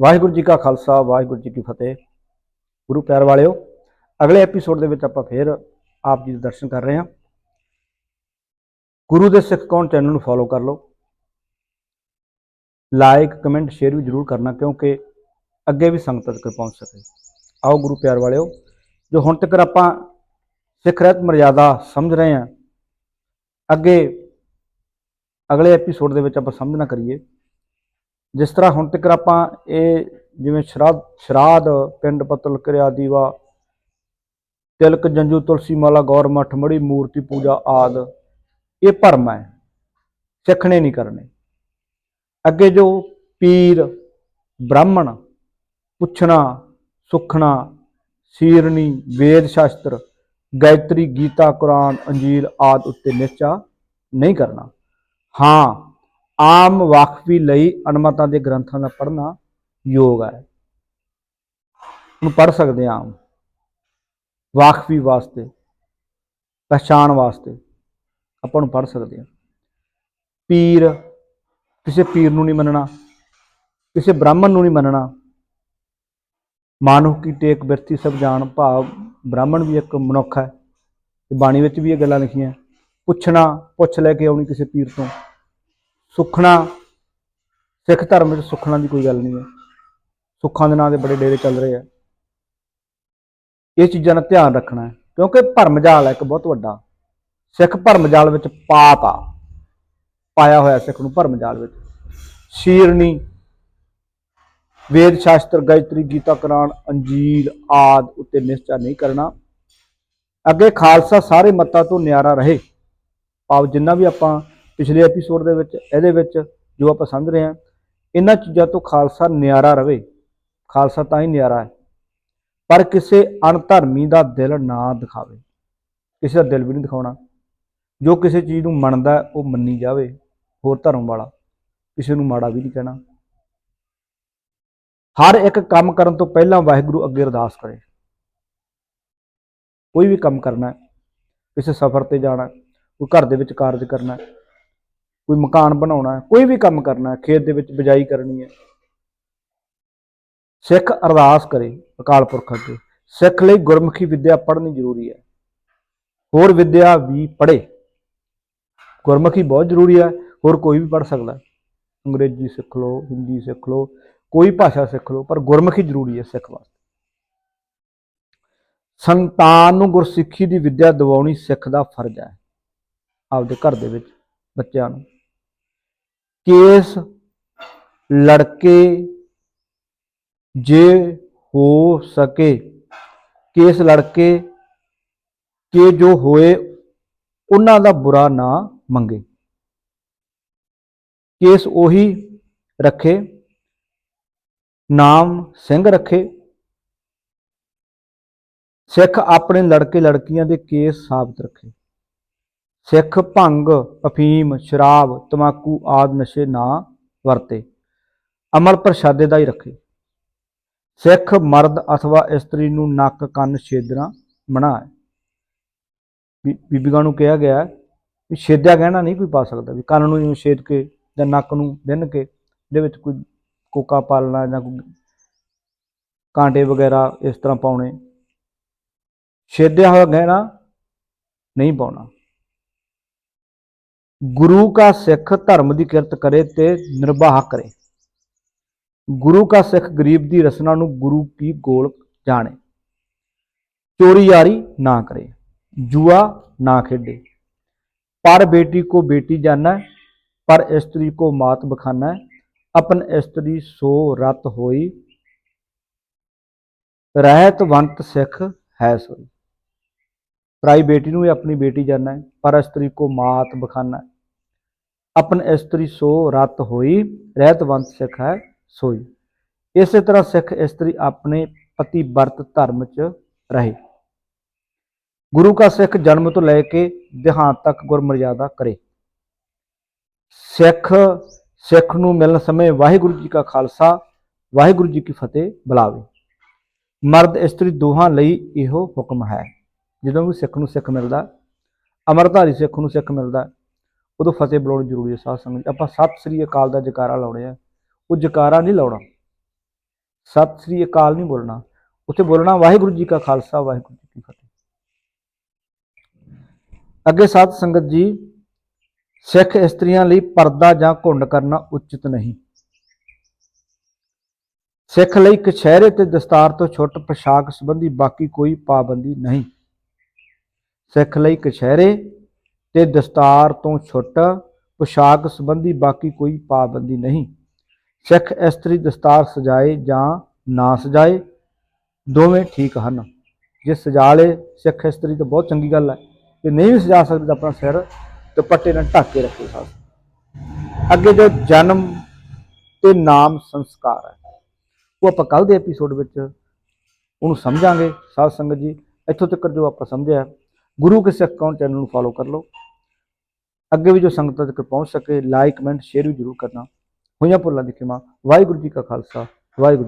ਵਾਹਿਗੁਰੂ ਜੀ ਕਾ ਖਾਲਸਾ, ਵਾਹਿਗੁਰੂ ਜੀ ਕੀ ਫਤਿਹ। ਗੁਰੂ ਪਿਆਰ ਵਾਲਿਓ, ਅਗਲੇ ਐਪੀਸੋਡ ਦੇ ਵਿੱਚ ਆਪਾਂ ਫੇਰ ਆਪ ਜੀ ਦੇ ਦਰਸ਼ਨ ਕਰ ਰਹੇ ਹਾਂ। ਗੁਰੂ ਦੇ ਸਿੱਖ ਕੌਣ ਚੈਨਲ ਨੂੰ ਫੋਲੋ ਕਰ ਲਓ। ਲਾਈਕ ਕਮੈਂਟ ਸ਼ੇਅਰ ਵੀ ਜਰੂਰ ਕਰਨਾ ਕਿਉਂਕਿ ਅੱਗੇ ਵੀ ਸੰਗਤ ਤੱਕ ਪਹੁੰਚ ਸਕੇ। ਆਓ ਗੁਰੂ ਪਿਆਰ ਵਾਲਿਓ, ਜੋ ਹੁਣ ਤੱਕ ਆਪਾਂ ਸਿੱਖ ਰਹਿਤ ਮਰਿਆਦਾ ਸਮਝ ਰਹੇ ਹਾਂ, ਅੱਗੇ ਅਗਲੇ ਐਪੀਸੋਡ ਦੇ ਵਿੱਚ ਆਪਾਂ ਸਮਝਣਾ ਕਰੀਏ। ਜਿਸ ਤਰ੍ਹਾਂ ਹੁਣ ਤੱਕ ਆਪਾਂ ਇਹ ਜਿਵੇਂ ਸ਼ਰਾਧ ਸ਼ਰਾਧ ਪਿੰਡ ਪਤਲ ਕਰਿਆ ਦੀਵਾ, ਤਿਲਕ, ਜੰਜੂ ਤੁਲਸੀ ਮਾਲਾ ਗੌਰ ਮਠ, ਮੜੀ, ਮੂਰਤੀ ਪੂਜਾ ਆਦ, ਇਹ ਭਰਮ ਹੈ। ਸਿੱਖਣੇ ਨਹੀਂ ਕਰਨੇ। ਅੱਗੇ ਜੋ ਪੀਰ, ਬ੍ਰਾਹਮਣ, ਪੁੱਛਣਾ, ਸੁਖਣਾ ਸੀਰਣੀ ਵੇਦ ਸ਼ਾਸਤਰ, ਗਾਇਤਰੀ, ਗੀਤਾ, ਕੁਰਾਨ, ਅੰਜੀਰ ਆਦ ਉੱਤੇ ਨਿਸ਼ਚਾ ਨਹੀਂ ਕਰਨਾ। ਹਾਂ ਆਮ ਵਾਕਫੀ ਲਈ ਅਨਮਤਾਂ ਦੇ ਗ੍ਰੰਥਾਂ ਦਾ ਪੜ੍ਹਨਾ ਯੋਗ ਹੈ। ਨੂੰ ਪੜ੍ਹ ਸਕਦੇ ਹਾਂ ਆਮ। ਵਾਕਫੀ ਵਾਸਤੇ ਪਛਾਣ ਵਾਸਤੇ ਆਪਾਂ ਨੂੰ ਪੜ੍ਹ ਸਕਦੇ ਹਾਂ। ਪੀਰ, ਕਿਸੇ ਪੀਰ ਨੂੰ ਨਹੀਂ ਮੰਨਣਾ, ਕਿਸੇ ਬ੍ਰਾਹਮਣ ਨੂੰ ਨਹੀਂ ਮੰਨਣਾ। ਮਾਨੁ ਕੀ ਟੇਕ ਬਿਰਤੀ ਸਭ ਜਾਣ, ਭਾਵ ਬ੍ਰਾਹਮਣ ਵੀ ਇੱਕ ਮਨੁੱਖ ਹੈ। ਤੇ ਬਾਣੀ ਵਿੱਚ ਵੀ ਇਹ ਗੱਲਾਂ ਲਿਖੀਆਂ। ਪੁੱਛਣਾ, ਪੁੱਛ ਲੈ ਕੇ ਆਉਣੀ ਕਿਸੇ ਪੀਰ ਤੋਂ। ਸੁਖਣਾ, ਸਿੱਖ ਧਰਮ ਵਿੱਚ ਸੁਖਣਾ ਦੀ ਕੋਈ ਗੱਲ ਨਹੀਂ ਹੈ। ਸੁੱਖਾਂ ਦੇ ਨਾਂ ਦੇ ਬੜੇ ਡੇਰੇ ਚੱਲ ਰਹੇ ਆ। ਇਹ ਚੀਜ਼ਾਂ ਦਾ ਧਿਆਨ ਰੱਖਣਾ ਹੈ, ਕਿਉਂਕਿ ਭਰਮਜਾਲ ਹੈ ਇੱਕ ਬਹੁਤ ਵੱਡਾ। ਸਿੱਖ ਭਰਮ ਜਾਲ ਵਿੱਚ ਪਾਪ ਆ। ਪਾਇਆ ਹੋਇਆ ਸਿੱਖ ਨੂੰ ਭਰਮ ਜਾਲ ਵਿੱਚ। ਸ਼ੀਰਨੀ, ਵੇਦ ਸ਼ਾਸਤਰ, ਗਾਇਤਰੀ, ਗੀਤਾ, ਕੁਰਾਨ ਅੰਜੀਲ ਆਦ ਉੱਤੇ ਨਿਸ਼ਚਾ ਨਹੀਂ ਕਰਨਾ। ਅੱਗੇ ਖਾਲਸਾ ਸਾਰੇ ਮੱਤਾਂ ਤੋਂ ਨਿਆਰਾ ਰਹੇ। ਭਾਵ ਜਿੰਨਾ ਵੀ ਆਪਾਂ ਪਿਛਲੇ ਐਪੀਸੋਡ ਦੇ ਵਿੱਚ, ਇਹਦੇ ਵਿੱਚ ਜੋ ਆਪਾਂ ਸਮਝ ਰਹੇ ਹਾਂ, ਇਹਨਾਂ ਚੀਜ਼ਾਂ ਤੋਂ ਖਾਲਸਾ ਨਿਆਰਾ ਰਵੇ। ਖਾਲਸਾ ਤਾਂ ਹੀ ਨਿਆਰਾ ਹੈ। ਪਰ ਕਿਸੇ ਅਣਧਰਮੀ ਦਾ ਦਿਲ ਨਾ ਦਿਖਾਵੇ। ਕਿਸੇ ਦਾ ਦਿਲ ਵੀ ਨਹੀਂ ਦਿਖਾਉਣਾ। ਜੋ ਕਿਸੇ ਚੀਜ਼ ਨੂੰ ਮੰਨਦਾ ਉਹ ਮੰਨੀ ਜਾਵੇ। ਹੋਰ ਧਰਮ ਵਾਲਾ ਕਿਸੇ ਨੂੰ ਮਾੜਾ ਵੀ ਨਹੀਂ ਕਹਿਣਾ। ਹਰ ਇੱਕ ਕੰਮ ਕਰਨ ਤੋਂ ਪਹਿਲਾਂ ਵਾਹਿਗੁਰੂ ਅੱਗੇ ਅਰਦਾਸ ਕਰੇ। ਕੋਈ ਵੀ ਕੰਮ ਕਰਨਾ ਕਿਸੇ ਸਫ਼ਰ ਤੇ ਜਾਣਾ ਕੋਈ ਘਰ ਦੇ ਵਿੱਚ ਕਾਰਜ ਕਰਨਾ ਕੋਈ ਮਕਾਨ ਬਣਾਉਣਾ ਹੈ, ਕੋਈ ਵੀ ਕੰਮ ਕਰਨਾ ਹੈ, ਖੇਤ ਦੇ ਵਿੱਚ ਬਿਜਾਈ ਕਰਨੀ ਹੈ। ਸਿੱਖ ਅਰਦਾਸ ਕਰੇ ਅਕਾਲ ਪੁਰਖ ਅੱਗੇ। ਸਿੱਖ ਲਈ ਗੁਰਮੁਖੀ ਵਿੱਦਿਆ ਪੜ੍ਹਨੀ ਜ਼ਰੂਰੀ ਹੈ। ਹੋਰ ਵਿੱਦਿਆ ਵੀ ਪੜ੍ਹੇ। ਗੁਰਮੁਖੀ ਬਹੁਤ ਜ਼ਰੂਰੀ ਹੈ, ਹੋਰ ਕੋਈ ਵੀ ਪੜ੍ਹ ਸਕਦਾ ਅੰਗਰੇਜ਼ੀ ਸਿੱਖ ਲਓ, ਹਿੰਦੀ ਸਿੱਖ ਲਓ, ਕੋਈ ਭਾਸ਼ਾ ਸਿੱਖ ਲਓ, ਪਰ ਗੁਰਮੁਖੀ ਜ਼ਰੂਰੀ ਹੈ ਸਿੱਖ ਵਾਸਤੇ। ਸੰਤਾਨ ਨੂੰ ਗੁਰਸਿੱਖੀ ਦੀ ਵਿੱਦਿਆ ਦਿਵਾਉਣੀ ਸਿੱਖ ਦਾ ਫਰਜ਼ ਹੈ। ਆਪਦੇ ਘਰ ਦੇ ਵਿੱਚ ਬੱਚਿਆਂ ਨੂੰ। ਕੇਸ ਲੜਕੇ ਜੇ ਹੋ ਸਕੇ। ਕੇਸ ਲੜਕੇ ਕਿ ਜੋ ਹੋਏ, ਉਹਨਾਂ ਦਾ ਬੁਰਾ ਨਾ ਮੰਗੇ। ਕੇਸ ਉਹੀ ਰੱਖੇ, ਨਾਮ ਸਿੰਘ ਰੱਖੇ। ਸਿੱਖ ਆਪਣੇ ਲੜਕੇ ਲੜਕੀਆਂ ਦੇ ਕੇਸ ਸਾਬਤ ਰੱਖੇ। ਸਿੱਖ ਭੰਗ, ਅਫੀਮ, ਸ਼ਰਾਬ, ਤਮਾਕੂ ਆਦ ਨਸ਼ੇ ਨਾ ਵਰਤੇ। ਅਮਰ ਪ੍ਰਸ਼ਾਦੇ ਦਾ ਹੀ ਰੱਖੇ। ਸਿੱਖ ਮਰਦ ਅਥਵਾ ਇਸਤਰੀ ਨੂੰ ਨੱਕ, ਕੰਨ ਛੇਦਣਾ ਮਨਾ ਹੈ ਬੀ- ਬੀਬੀਆਂ ਨੂੰ ਕਿਹਾ ਗਿਆ ਵੀ ਛੇਦਿਆ ਗਹਿਣਾ ਨਹੀਂ ਕੋਈ ਪਾ ਸਕਦਾ, ਵੀ ਕੰਨ ਨੂੰ ਜਿਵੇਂ ਛੇਦ ਕੇ ਜਾਂ ਨੱਕ ਨੂੰ ਬਿੰਨ ਕੇ ਇਹਦੇ ਵਿੱਚ ਕੋਈ ਕੋਕਾ ਪਾਲਣਾ ਜਾਂ ਕੋਈ ਕਾਂਟੇ ਵਗੈਰਾ ਇਸ ਤਰ੍ਹਾਂ ਪਾਉਣੇ। ਛੇਦਿਆ ਹੋਇਆ ਗਹਿਣਾ ਨਹੀਂ ਪਾਉਣਾ। ਗੁਰੂ ਕਾ ਸਿੱਖ ਧਰਮ ਦੀ ਕਿਰਤ ਕਰੇ ਤੇ ਨਿਰਵਾਹ ਕਰੇ ਗੁਰੂ ਕਾ ਸਿੱਖ ਗਰੀਬ ਦੀ ਰਸਨਾ ਨੂੰ ਗੁਰੂ ਕੀ ਗੋਲ ਜਾਣੇ ਚੋਰੀ ਯਾਰੀ ਨਾ ਕਰੇ ਜੂਆ ਨਾ ਖੇਡੇ ਪਰ बेटी को बेटी जाना है, पर स्त्री को मात बखाना है अपन स्त्री सो रत होई ਰਹਿਤ ਵੰਤ ਸਿੱਖ ਹੈ ਸੋਈ ਪਰਾਈ ਬੇਟੀ ਨੂੰ ਵੀ ਆਪਣੀ ਬੇਟੀ ਜਾਣਾ ਹੈ, ਪਰ ਇਸਤਰੀ ਕੋ ਮਾਤ ਬਖਾਨਾ ਹੈ। ਆਪਨ ਇਸਤਰੀ ਸੋ ਰਤ ਹੋਈ, ਰਹਿਤਵੰਤ ਸਿੱਖ ਹੈ, ਸੋਈ। ਇਸੇ ਤਰ੍ਹਾਂ ਸਿੱਖ ਇਸਤਰੀ ਆਪਣੇ ਪਤੀ ਵਰਤ ਧਰਮ ਚ ਰਹੇ। ਗੁਰੂ ਕਾ ਸਿੱਖ ਜਨਮ ਤੋਂ ਲੈ ਕੇ ਦੇਹਾਂਤ ਤੱਕ ਗੁਰਮਰਿਆਦਾ ਕਰੇ। ਸਿੱਖ ਸਿੱਖ ਨੂੰ ਮਿਲਣ ਸਮੇਂ ਵਾਹਿਗੁਰੂ ਜੀ ਕਾ ਖਾਲਸਾ, ਵਾਹਿਗੁਰੂ ਜੀ ਕੀ ਫਤਿਹ ਬੁਲਾਵੇ। ਮਰਦ ਇਸਤਰੀ ਦੋਹਾਂ ਲਈ ਇਹੋ ਹੁਕਮ ਹੈ। ਜਦੋਂ ਵੀ ਸਿੱਖ ਨੂੰ ਸਿੱਖ ਮਿਲਦਾ ਅਮਰਧਾਰੀ ਸਿੱਖ ਨੂੰ ਸਿੱਖ ਮਿਲਦਾ, ਉਦੋਂ ਫਤਿਹ ਬੁਲਾਉਣੀ ਜ਼ਰੂਰੀ ਹੈ ਸਾਧ ਸੰਗਤ। ਆਪਾਂ ਸਤਿ ਸ੍ਰੀ ਅਕਾਲ ਦਾ ਜਕਾਰਾ ਲਾਉਣੇ ਆ। ਉਹ ਜਕਾਰਾ ਨਹੀਂ ਲਾਉਣਾ। ਸਤਿ ਸ੍ਰੀ ਅਕਾਲ ਨਹੀਂ ਬੋਲਣਾ। ਉੱਥੇ ਬੋਲਣਾ ਵਾਹਿਗੁਰੂ ਜੀ ਕਾ ਖਾਲਸਾ, ਵਾਹਿਗੁਰੂ ਜੀ ਕੀ ਫਤਿਹ। ਅੱਗੇ ਸਾਧ ਸੰਗਤ ਜੀ, ਸਿੱਖ ਇਸਤਰੀਆਂ ਲਈ ਪਰਦਾ ਜਾਂ ਘੁੰਡ ਕਰਨਾ ਉਚਿਤ ਨਹੀਂ। ਸਿੱਖ ਲਈ ਕਛਹਿਰੇ ਤੇ ਦਸਤਾਰ ਤੋਂ ਛੁੱਟ ਪੋਸ਼ਾਕ ਸੰਬੰਧੀ ਬਾਕੀ ਕੋਈ ਪਾਬੰਦੀ ਨਹੀਂ। ਸਿੱਖ ਲਈ ਕਛਹਿਰੇ ਤੇ ਦਸਤਾਰ ਤੋਂ ਛੁੱਟ, ਪੋਸ਼ਾਕ ਸੰਬੰਧੀ ਬਾਕੀ ਕੋਈ ਪਾਬੰਦੀ ਨਹੀਂ। ਸਿੱਖ ਇਸਤਰੀ ਦਸਤਾਰ ਸਜਾਏ ਜਾਂ ਨਾ ਸਜਾਏ, ਦੋਵੇਂ ਠੀਕ ਹਨ। ਜੇ ਸਜਾ ਲੇ ਸਿੱਖ ਇਸਤਰੀ ਤਾਂ ਬਹੁਤ ਚੰਗੀ ਗੱਲ ਹੈ। ਜੇ ਨਹੀਂ ਵੀ ਸਜਾ ਸਕਦੀ ਆਪਣਾ ਸਿਰ ਦੁਪੱਟੇ ਨਾਲ ਢੱਕ ਕੇ ਰੱਖੇ ਸਾਥ ਅੱਗੇ ਜੋ ਜਨਮ ਤੇ ਨਾਮ ਸੰਸਕਾਰ ਹੈ, ਉਹ ਆਪਾਂ ਕੱਲ ਦੇ ਐਪੀਸੋਡ ਵਿੱਚ ਉਹਨੂੰ ਸਮਝਾਂਗੇ। ਸਾਧ ਸੰਗਤ ਜੀ, ਇੱਥੋਂ ਤੱਕ ਜੋ ਆਪਾਂ ਸਮਝਿਆ ਗੁਰੂ ਕੇ ਸਿੱਖ ਅਕਾਊਂਟ ਚੈਨਲ ਨੂੰ ਫੋਲੋ ਕਰ ਲਓ। ਅੱਗੇ ਵੀ ਜੋ ਸੰਗਤਾਂ ਤੱਕ ਪਹੁੰਚ ਸਕੇ ਲਾਈਕ ਕਮੈਂਟ ਸ਼ੇਅਰ ਵੀ ਜ਼ਰੂਰ ਕਰਨਾ। ਹੋਈਆਂ ਭੁੱਲਾਂ ਦੀ ਖਿਮਾ। ਵਾਹਿਗੁਰੂ ਜੀ ਕਾ ਖਾਲਸਾ, ਵਾਹਿਗੁਰੂ ਜੀ